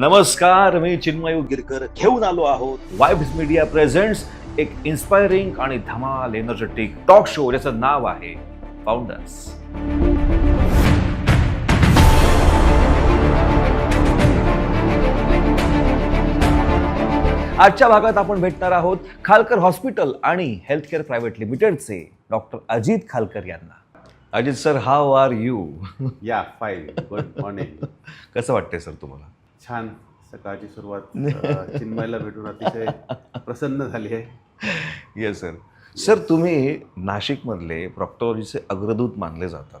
नमस्कार मी चिन्मय उगिरकर. घेऊन आलो आहोत वाईब्स मीडिया प्रेझेंट्स एक इन्स्पायरिंग आणि धमाल एनर्जेटिक टॉक शो ज्याचं नाव आहे फाउंडर्स आजच्या भागात आपण भेटणार आहोत खालकर हॉस्पिटल आणि हेल्थकेअर प्रायव्हेट लिमिटेडचे डॉक्टर अजित खालकर यांना. Ajit sir how are you या फाईन गुड मॉर्निंग कसं वाटतंय सर तुम्हाला? छान सकाळची सुरुवात चिन्मयला भेटून अतिशय प्रसन्न झाली आहे. येस सर सर तुम्ही नाशिकमधले प्रॉक्टॉलॉजीचे अग्रदूत मानले जातात.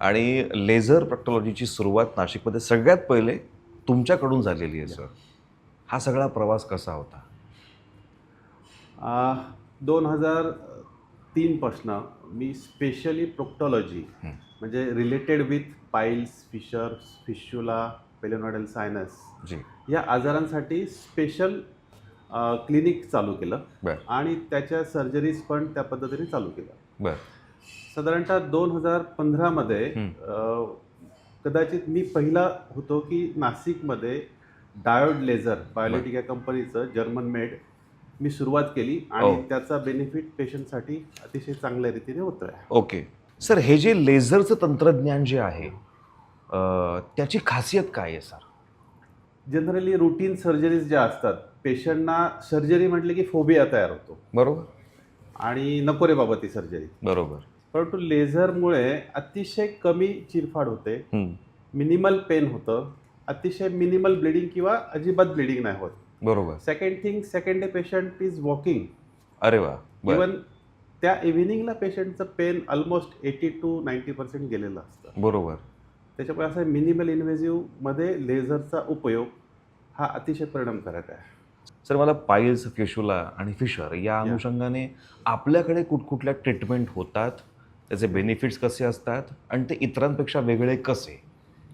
आणि लेझर प्रॉक्टॉलॉजीची सुरुवात नाशिकमध्ये सगळ्यात पहिले तुमच्याकडून झालेली आहे सर हा सगळा प्रवास कसा होता? दोन हजार तीनपासनं मी स्पेशली प्रोक्टॉलॉजी. म्हणजे related with piles fissure fistula pilonidal sinus जी. या आजारांसाठी स्पेशल क्लिनिक चालू केलं आणि त्याच्या सर्जरीज पण त्या पद्धतीने चालू केल्या. बर. साधारणतः दोन हजार पंधरामध्ये. कदाचित मी पहिला होतो की नाशिकमध्ये डायोड लेझर बायोलिटिक या कंपनीचं जर्मन मेड मी सुरुवात केली आणि हो. त्याचा बेनिफिट पेशंटसाठी अतिशय चांगल्या रीतीने होतो आहे ओके. सर हे जे लेझरचं तंत्रज्ञान जे आहे त्याची खासियत काय आहे सर? जनरली रुटीन सर्जरीज ज्या असतात पेशंटना सर्जरी म्हटले की फोबिया तयार होतो. बरोबर. आणि नको रे बाबा ती सर्जरी बरोबर. परंतु लेझरमुळे अतिशय कमी चिरफाड होते. मिनिमल पेन होतं. अतिशय मिनिमल ब्लिडिंग किंवा अजिबात ब्लिडिंग नाही होत. बरोबर. Second thing second day patient is walking अरे वा. इवन त्या इव्हिनिंगला पेशंटचं pain almost eighty to ninety percent गेलेलं असतं. बरोबर. त्याच्यामुळे असं मिनिमल इन्व्हेजिव्हमध्ये लेझरचा उपयोग हा अतिशय परिणामकारक आहे. सर मला पाईल्स फिशुला आणि फिशर या अनुषंगाने आपल्याकडे कुठकुठल्या ट्रीटमेंट होतात त्याचे बेनिफिट्स कसे असतात आणि ते इतरांपेक्षा वेगळे कसे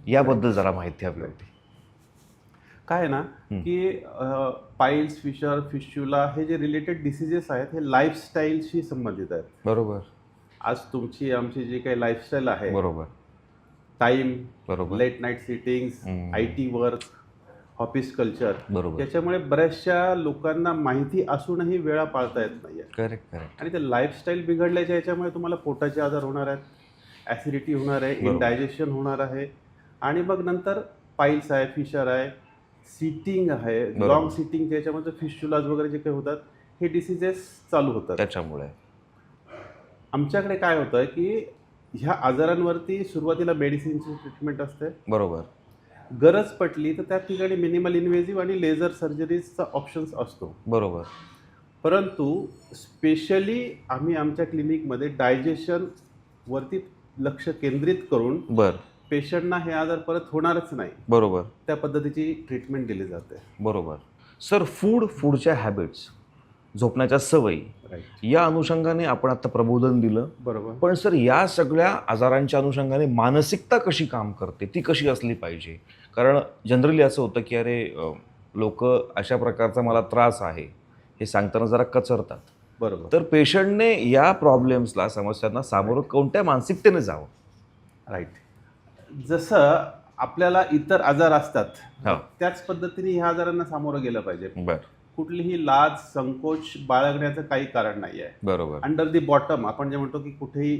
याबद्दल जरा माहिती हवी होती. काय आहे ना. की पाईल्स फिशर फिश्युला हे जे रिलेटेड डिसिजेस आहेत हे लाईफस्टाईलशी संबंधित आहेत. बरोबर. आज तुमची आमची जी काही लाईफस्टाईल आहे बरोबर. टाईम बरोबर. लेट नाईट सिटिंग्स हं. I T work office culture. बरोबर. याच्यामुळे बऱ्याचशा लोकांना माहिती असूनही वेळा पाळता येत नाहीये. Correct correct. आणि ते लाईफस्टाईल बिघडल्याच्या याच्यामुळे तुम्हाला पोटाचे आजार होणार आहेत ॲसिडिटी होणार आहे बरोबर. इनडायजेशन होणार आहे. आणि मग नंतर पाईल्स आहे फिशर आहे सिटिंग आहे बरोबर. लॉंग सिटिंगच्या याच्यामध्ये फिशुलाज वगैरे जे काही होतात हे डिसिजेस चालू होतात. त्याच्यामुळे. आमच्याकडे काय होतं की ह्या आजारांवरती सुरुवातीला मेडिसिनची ट्रीटमेंट असते. बरोबर. गरज पटली तर त्या ठिकाणी मिनिमल इन्व्हेजिव्ह आणि लेझर सर्जरीजचा ऑप्शन्स असतो. बरोबर. परंतु स्पेशली आम्ही आमच्या क्लिनिकमध्ये डायजेशन वरती लक्ष केंद्रित करून बर. पेशंटना हे आजार परत होणारच नाही. बरोबर. त्या पद्धतीची ट्रीटमेंट दिली जाते. बरोबर. सर फूड फूडच्या हॅबिट्स झोपण्याच्या सवयी. या अनुषंगाने आपण आता प्रबोधन दिलं. बरोबर. पण सर या सगळ्या आजारांच्या अनुषंगाने मानसिकता कशी काम करते? ती कशी असली पाहिजे? कारण जनरली असं होतं की अरे लोक अशा प्रकारचा मला त्रास आहे. हे सांगताना जरा कचरतात. बरोबर. तर पेशंटने या प्रॉब्लेम्सला समस्यांना सामोरं कोणत्या मानसिकतेने जावं? राईट जसं आपल्याला इतर आजार असतात. त्याच पद्धतीने ह्या आजारांना सामोरं गेलं पाहिजे. बर. कुठलीही लाज संकोच बाळगण्याचं काही कारण नाही आहे. बरोबर. अंडर दी बॉटम आपण जे म्हणतो की कुठेही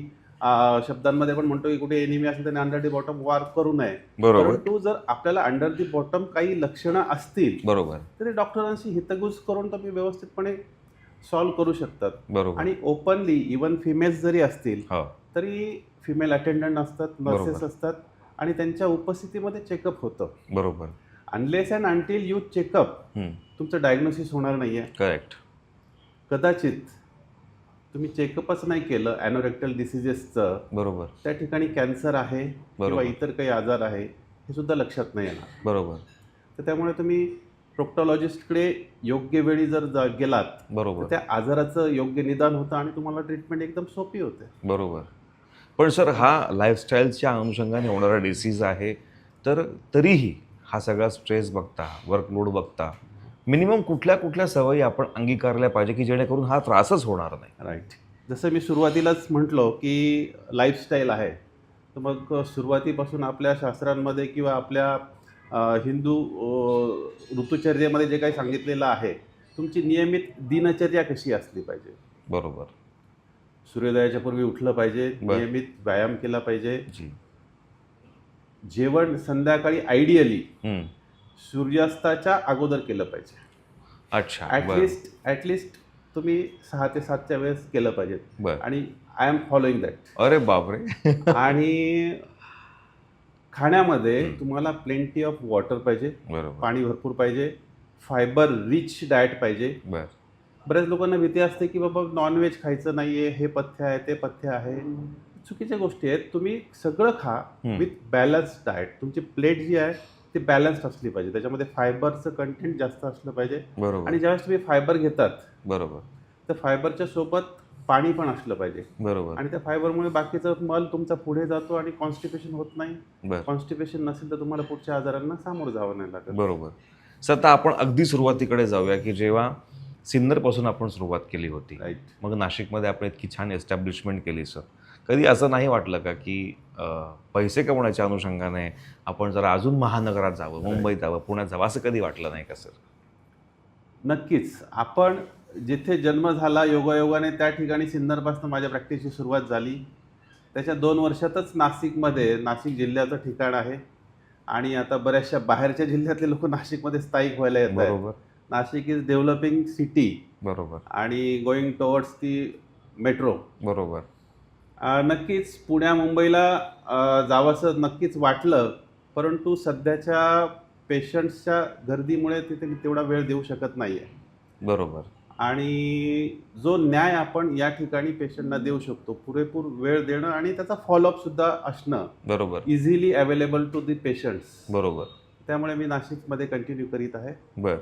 शब्दांमध्ये पण म्हणतो की कुठे एनिमी असेल त्याने अंडर दी बॉटम वार करू नये. बरोबर. परंतु जर आपल्याला अंडर दी बॉटम काही लक्षणं असतील बरोबर. तरी डॉक्टरांशी हितगुज करून तुम्ही व्यवस्थितपणे सॉल्व्ह करू शकतात. बरोबर. आणि ओपनली इवन फिमेल्स जरी असतील हो. तरी फिमेल अटेंडंट असतात नर्सेस. असतात आणि त्यांच्या उपस्थितीमध्ये चेकअप होतं. बरोबर. Unless and until you checkup तुमचं डायग्नोसिस होणार नाही आहे करेक्ट कदाचित तुम्ही चेकअपच नाही केलं ॲनोरेक्टल डिसिजेसचं बरोबर. त्या ठिकाणी कॅन्सर आहे किंवा. इतर काही आजार आहे हे सुद्धा लक्षात नाही येणार. बरोबर. तर त्यामुळे तुम्ही प्रोक्टॉलॉजिस्टकडे योग्य वेळी जर जा गेलात बरोबर. त्या आजाराचं योग्य निदान होतं आणि तुम्हाला ट्रीटमेंट एकदम सोपी होते. बरोबर. पण सर हा लाईफस्टाईलच्या अनुषंगाने होणारा डिसीज आहे तर तरीही हा सगळा स्ट्रेस बघता वर्कलोड बघता. मिनिमम कुठल्या कुठल्या सवयी आपण अंगीकारल्या पाहिजे की जेणेकरून हा त्रासच होणार नाही. राईट जसं मी सुरुवातीलाच म्हटलो की लाईफस्टाईल आहे. तर मग सुरुवातीपासून आपल्या शास्त्रांमध्ये किंवा आपल्या हिंदू ऋतुचर्येमध्ये जे काही सांगितलेलं आहे तुमची नियमित दिनचर्या कशी असली पाहिजे? बरोबर. सूर्योदयाच्या पूर्वी उठलं पाहिजे. नियमित व्यायाम केला पाहिजे. जी. जेवण संध्याकाळी आयडियली. सूर्यास्ताच्या अगोदर केलं पाहिजे. अच्छा बरं. ॲटलिस्ट ॲटलिस्ट तुम्ही सहा ते सातच्या वेळेस केलं पाहिजे. आणि आय एम फॉलोईंग दॅट अरे बापरे. आणि खाण्यामध्ये तुम्हाला प्लेंटी ऑफ वॉटर पाहिजे. बरोबर. पाणी भरपूर पाहिजे. फायबर रिच डाएट पाहिजे. बर. बऱ्याच लोकांना भीती असते की बाबा नॉनव्हेज खायचं नाहीये हे पथ्य आहे ते पथ्य आहे. चुकीच्या गोष्टी आहेत. तुम्ही सगळं खा. With balance diet. तुमची प्लेट जी आहे ती बॅलन्स्ड असली पाहिजे. त्याच्यामध्ये फायबरचं कंटेंट जास्त असलं पाहिजे. बरोबर. आणि ज्यावेळेस तुम्ही फायबर घेतात बरोबर. तर फायबरच्या सोबत पाणी पण असलं पाहिजे. बरोबर. आणि त्या फायबरमुळे बाकीचं मल तुमचा पुढे जातो आणि कॉन्स्टिपेशन होत नाही. कॉन्स्टिपेशन नसेल तर तुम्हाला पुढच्या आजारांना सामोरं जावं नाही लागत. बरोबर. सर आता आपण अगदी सुरुवातीकडे जाऊया की जेव्हा सिन्नरपासून आपण सुरुवात केली होती. मग नाशिकमध्ये आपण इतकी छान एस्टॅब्लिशमेंट केली सर कधी असं नाही वाटलं का की पैसे कमवण्याच्या अनुषंगाने आपण जरा अजून महानगरात जावं मुंबईत जावं पुण्यात जावं असं कधी वाटलं नाही का सर? नक्कीच. आपण जिथे जन्म झाला योगायोगाने त्या ठिकाणी सिन्नरपासून माझ्या प्रॅक्टिसची सुरुवात झाली. त्याच्या दोन वर्षातच नाशिकमध्ये नाशिक जिल्ह्याचं ठिकाण आहे. आणि आता बऱ्याचशा बाहेरच्या जिल्ह्यातले लोक नाशिकमध्ये स्थायिक व्हायला येत आहेत. बरोबर. नाशिक इज डेव्हलपिंग सिटी बरोबर. आणि गोईंग टुवर्ड्स ती मेट्रो बरोबर. नक्कीच पुण्या मुंबईला जावंसं नक्कीच वाटलं परंतु सध्याच्या पेशंट्सच्या गर्दीमुळे तिथे तेवढा वेळ देऊ शकत नाही आहे बरोबर. आणि जो न्याय आपण या ठिकाणी पेशंटना देऊ शकतो पुरेपूर वेळ देणं आणि त्याचा फॉलोअप सुद्धा असणं बरोबर. Easily available to the patients बरोबर. त्यामुळे मी नाशिकमध्ये कंटिन्यू करीत आहे. बर.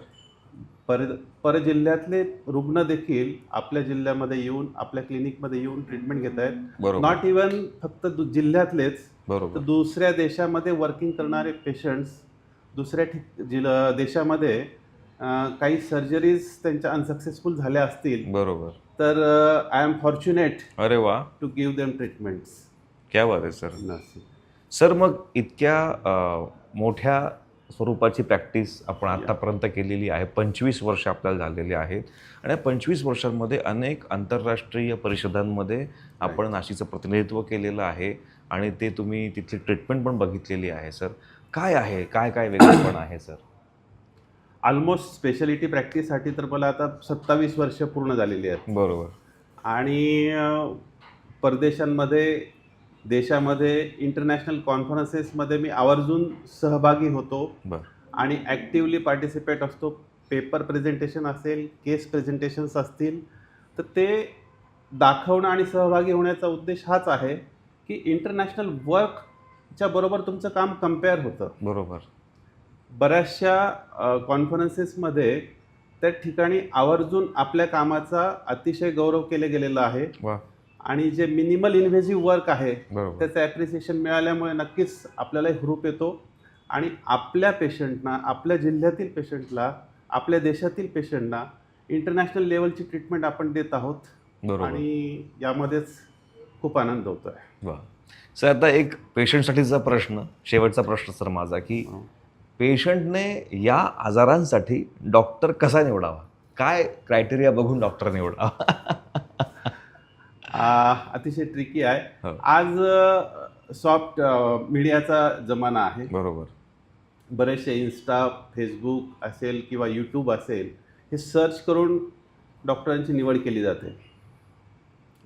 पर परजिल्ह्यातले रुग्ण देखील आपल्या जिल्ह्यामध्ये येऊन आपल्या क्लिनिकमध्ये येऊन ट्रीटमेंट घेत आहेत. नॉट इवन फक्त जिल्ह्यातलेच तर दुसऱ्या देशामध्ये वर्किंग करणारे पेशंट्स दुसऱ्या ठिक जिल देशामध्ये काही सर्जरीज त्यांच्या अनसक्सेसफुल झाल्या असतील. बरोबर. तर आय एम फॉर्च्युनेट अरे वा. टू गिव्ह देम ट्रीटमेंट्स क्या बात आहे सर सर मग इतक्या मोठ्या स्वरूपाची प्रॅक्टिस आपण आतापर्यंत केलेली आहे. पंचवीस वर्ष आपल्याला झालेली आहेत. आणि या पंचवीस वर्षांमध्ये अनेक आंतरराष्ट्रीय परिषदांमध्ये आपण नाशिकचं प्रतिनिधित्व केलेलं आहे आणि ते तुम्ही तिथली ट्रीटमेंट पण बघितलेली आहे सर. काय आहे? काय काय वेगळेपण आहे सर? ऑलमोस्ट स्पेशालिटी प्रॅक्टिससाठी तर मला आता सत्तावीस वर्ष पूर्ण झालेली आहेत. बरोबर. आणि परदेशांमध्ये देशामध्ये इंटरनॅशनल कॉन्फरन्सेसमध्ये मी आवर्जून सहभागी होतो. आणि ॲक्टिवली पार्टिसिपेट असतो. पेपर प्रेझेंटेशन असेल केस प्रेझेंटेशन्स असतील तर ते दाखवणं आणि सहभागी होण्याचा उद्देश हाच आहे की इंटरनॅशनल वर्कच्या बरोबर तुमचं काम कंपेअर होतं. बरोबर. बऱ्याचशा कॉन्फरन्सेसमध्ये त्या ठिकाणी आवर्जून आपल्या कामाचा अतिशय गौरव केले गेलेला आहे. आणि जे मिनिमल इन्व्हेजिव्ह वर्क आहे त्याचं ॲप्रिसिएशन मिळाल्यामुळे नक्कीच आपल्यालाही हुरूप येतो. आणि आपल्या पेशंटना आपल्या जिल्ह्यातील पेशंटला आपल्या देशातील पेशंटना इंटरनॅशनल लेवलची ट्रीटमेंट आपण देत आहोत. आणि यामध्येच खूप आनंद होतो आहे सर आता एक पेशंटसाठीचा प्रश्न शेवटचा प्रश्न सर माझा की पेशंटने या आजारांसाठी डॉक्टर कसा निवडावा? काय क्रायटेरिया बघून डॉक्टर निवडावा? अतिशय ट्रिकी आहे. हो. आज सॉफ्ट मीडियाचा जमाना आहे. बरोबर. बरेचसे इन्स्टा फेसबुक असेल किंवा यूट्यूब असेल हे सर्च करून डॉक्टरांची निवड केली जाते.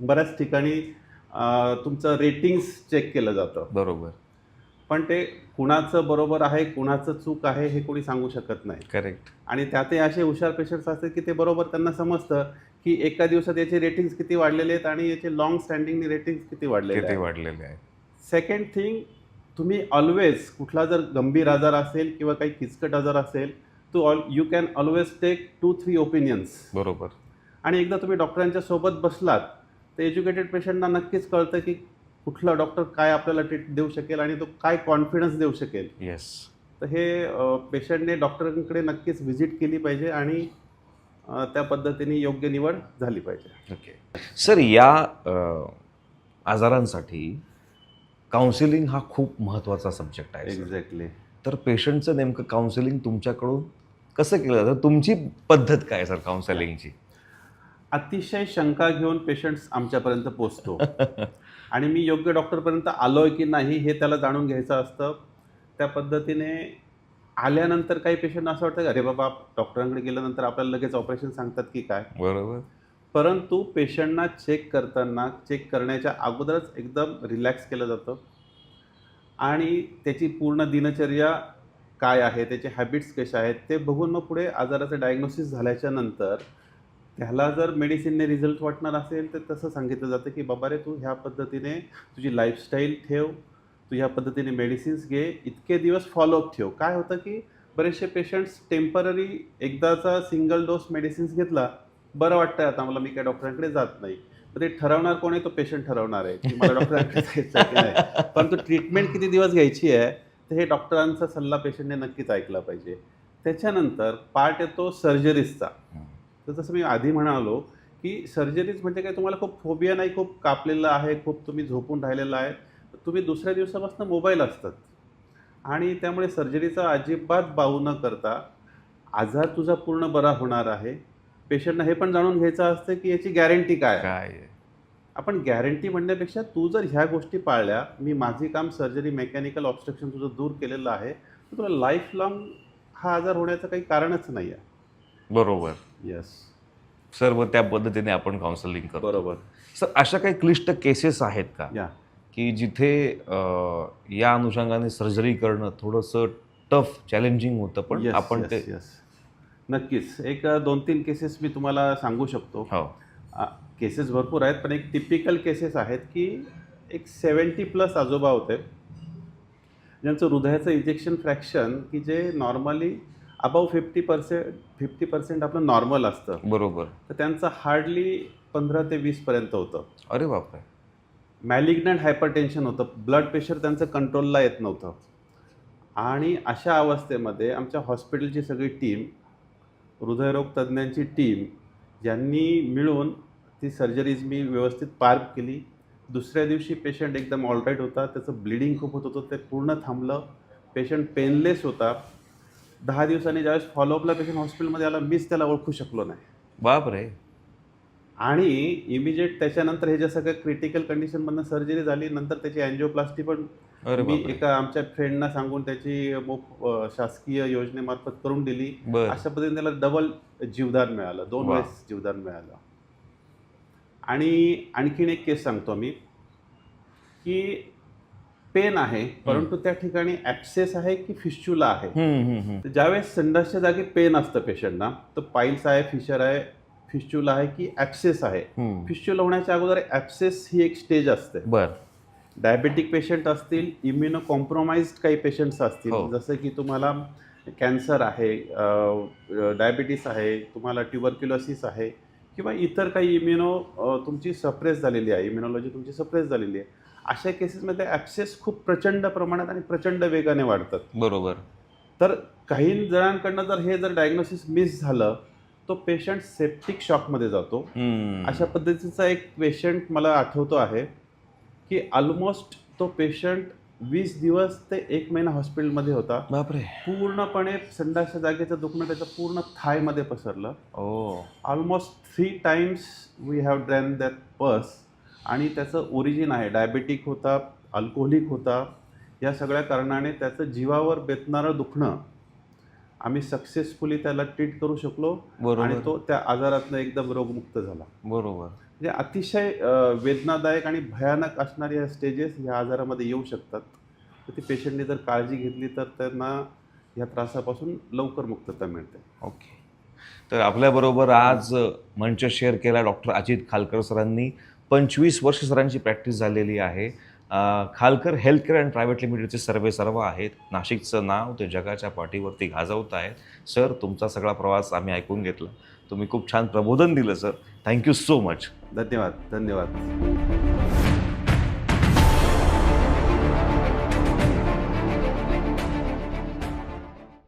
बऱ्याच ठिकाणी अ, तुमचं रेटिंग्स चेक केलं जातं. बरोबर. पण ते कुणाचं बरोबर आहे कुणाचं चूक आहे हे कोणी सांगू शकत नाही. करेक्ट आणि त्यातही असे हुशार पेशंट्स असतात की ते बरोबर त्यांना समजतं. की एका दिवसात याचे रेटिंग्स किती वाढलेले आहेत आणि याचे लॉंग स्टँडिंग रेटिंग्स किती वाढलेले किती आहेत? वाढलेले आहे सेकंड थिंग तुम्ही ऑलवेज कुठला जर गंभीर आजार असेल किंवा काही किचकट आजार असेल तो all you can always take two three opinions बरोबर. आणि एकदा तुम्ही डॉक्टरांच्या सोबत बसलात तर एज्युकेटेड पेशंटना नक्कीच कळतं की कुठला डॉक्टर काय आपल्याला ट्रीट देऊ शकेल आणि तो काय कॉन्फिडन्स देऊ शकेल. येस तर हे पेशंटने डॉक्टरांकडे नक्कीच व्हिजिट केली पाहिजे आणि त्या पद्धतीने योग्य निवड झाली पाहिजे. ओके. सर या अ, आजारांसाठी काउन्सिलिंग हा खूप महत्त्वाचा सब्जेक्ट आहे सर. एक्झॅक्टली तर पेशंटचं नेमकं काउन्सिलिंग तुमच्याकडून कसं केलं जातं? तुमची पद्धत काय सर काउन्सिलिंगची अतिशय शंका घेऊन पेशंट्स आमच्यापर्यंत पोचतो. आणि मी योग्य डॉक्टरपर्यंत आलोय की नाही हे त्याला जाणून घ्यायचं असतं. त्या पद्धतीने आल्यानंतर काही पेशंट असं वाटतं की अरे बाबा डॉक्टरांकडे गेल्यानंतर आपल्याला लगेच ऑपरेशन सांगतात की काय? बरोबर. परंतु पेशंटना चेक करताना चेक करण्याच्या अगोदरच एकदम रिलॅक्स केलं जातं. आणि त्याची पूर्ण दिनचर्या काय आहे त्याचे हॅबिट्स कसे आहेत ते बघून मग पुढे आजाराचं डायग्नोसिस झाल्याच्यानंतर त्याला जर मेडिसिनने रिझल्ट वाटणार असेल तर तसं सांगितलं जातं की बाबा रे तू ह्या पद्धतीने तुझी लाईफस्टाईल ठेव. तू ह्या पद्धतीने मेडिसिन्स घे इतके दिवस फॉलोअप ठेव. काय होतं की बरेचसे पेशंट्स टेंपररी एकदाचा सिंगल डोस मेडिसिन्स घेतला बरं वाटतंय आता मला मी काय डॉक्टरांकडे जात नाही. तर ते ठरवणार कोण आहे? तो पेशंट ठरवणार आहे की मला डॉक्टरांकडे जायचं की नाही. परंतु ट्रीटमेंट किती दिवस घ्यायची आहे तर हे डॉक्टरांचा सल्ला पेशंटने नक्कीच ऐकला पाहिजे. त्याच्यानंतर पार्ट येतो सर्जरीजचा तर जसं मी आधी म्हणालो की सर्जरीज म्हणजे काय? तुम्हाला खूप फोबिया नाही? खूप कापलेलं आहे खूप तुम्ही झोपून राहिलेलं आहे. तुम्ही दुसऱ्या दिवसापासून मोबाईल असतात. आणि त्यामुळे सर्जरीचा अजिबात बाऊ न करता आजार तुझा पूर्ण बरा होणार आहे. पेशंटना हे पण जाणून घ्यायचं असतं की याची गॅरंटी काय. काय? आपण गॅरंटी म्हणण्यापेक्षा तू जर ह्या गोष्टी पाळल्या मी माझी काम सर्जरी मेकॅनिकल ऑब्स्ट्रक्शन तुझं दूर केलेलं आहे तर तुला लाईफ लॉंग हा आजार होण्याचं काही कारणच नाही आहे. बरोबर. येस सर मग त्या पद्धतीने आपण काउन्सिलिंग करतो. बरोबर. सर अशा काही क्लिष्ट केसेस आहेत का? या. की जिथे या अनुषंगाने सर्जरी करणं थोडंसं टफ चॅलेंजिंग होतं पण Yes, आपण yes, ते yes. नक्कीच. एक दोन तीन केसेस मी तुम्हाला सांगू शकतो. हो. केसेस भरपूर आहेत पण एक टिपिकल केसेस आहेत की एक सेवन्टी प्लस आजोबा होते. ज्यांचं हृदयाचं इजेक्शन फ्रॅक्शन की जे normally above fifty percent fifty percent आपलं नॉर्मल असतं. बरोबर. तर त्यांचं हार्डली पंधरा ते वीसपर्यंत होतं. अरे बापरे! मॅलिग्नंट हायपरटेन्शन होतं. ब्लड प्रेशर त्यांचं कंट्रोलला येत नव्हतं. आणि अशा अवस्थेमध्ये आमच्या हॉस्पिटलची सगळी टीम हृदयरोग तज्ज्ञांची टीम यांनी मिळून ती सर्जरीज मी व्यवस्थित पार केली. दुसऱ्या दिवशी पेशंट एकदम ऑलराईट होता. त्याचं ब्लिडिंग खूप होत होतं. ते पूर्ण थांबलं. पेशंट पेनलेस होता. दहा दिवसांनी ज्यावेळेस फॉलोअपला पेशंट हॉस्पिटलमध्ये आला मीच त्याला ओळखू शकलो नाही. बाप रे आणि इमिजिएट त्याच्यानंतर हे जे सगळं क्रिटिकल कंडिशनमधनं सर्जरी झाली नंतर त्याची अँजिओप्लास्टी पण मी एका आमच्या फ्रेंडना सांगून त्याची शासकीय योजनेमार्फत करून दिली. अशा पद्धतीने त्याला डबल जीवदान मिळालं. दोन. वेळेस जीवदान मिळालं. आणि आणखीन एक केस सांगतो मी की पेन आहे परंतु त्या ठिकाणी ॲक्सेस आहे की फिश्चुला आहे? ज्यावेळेस संडासच्या जागी पेन असतं पेशंटना तर पाईल्स आहे फिशर आहे फिश्चुला आहे की ॲक्सेस आहे. फिश्चुला होण्याच्या अगोदर ॲप्सेस ही एक स्टेज असते. बर. डायबेटिक पेशंट असतील इम्युनो कॉम्प्रोमाइज्ड काही पेशंट्स असतील हो. जसं की तुम्हाला कॅन्सर आहे डायबिटीस आहे तुम्हाला ट्युबरक्युलोसिस आहे किंवा इतर काही इम्युनो तुमची सप्रेस झालेली आहे इम्युनॉलॉजी तुमची सप्रेस झालेली आहे. अशा केसेसमध्ये ॲक्सेस खूप प्रचंड प्रमाणात आणि प्रचंड वेगाने वाढतात. बरोबर. तर काही जणांकडनं जर हे जर डायग्नोसिस मिस झालं तो पेशंट सेप्टिक शॉकमध्ये जातो. अशा पद्धतीचा एक पेशंट मला आठवतो आहे की ऑलमोस्ट तो पेशंट वीस दिवस ते एक महिना हॉस्पिटलमध्ये होता. बापरे. पूर्णपणे संडासच्या जागेचं दुखणं त्याचं पूर्ण थायमध्ये पसरलं. ओ. Almost three times we have drawn that pus आणि त्याचं ओरिजिन आहे. डायबेटिक होता अल्कोहोलिक होता. या सगळ्या कारणाने त्याचं जीवावर बेतणारं दुखणं आम्ही सक्सेसफुली त्याला ट्रीट करू शकलो आणि तो त्या आजारातनं एकदम रोगमुक्त झाला. बरोबर. म्हणजे अतिशय वेदनादायक आणि भयानक असणाऱ्या स्टेजेस ह्या आजारामध्ये येऊ शकतात. तर ती पेशंटने जर काळजी घेतली तर त्यांना ह्या त्रासापासून लवकर मुक्तता मिळते. ओके. तर आपल्याबरोबर आज मंच शेअर केला डॉक्टर अजित खालकर सरांनी. पंचवीस वर्ष सरांची प्रॅक्टिस झालेली आहे. Khalkar health care and private लिमिटेडचे सर्वे सर्व आहेत. नाशिकचं नाव ते जगाच्या पाठीवरती गाजवत आहेत. सर तुमचा सगळा प्रवास आम्ही ऐकून घेतला. तुम्ही खूप छान प्रबोधन दिलं सर. Thank you so much. धन्यवाद धन्यवाद.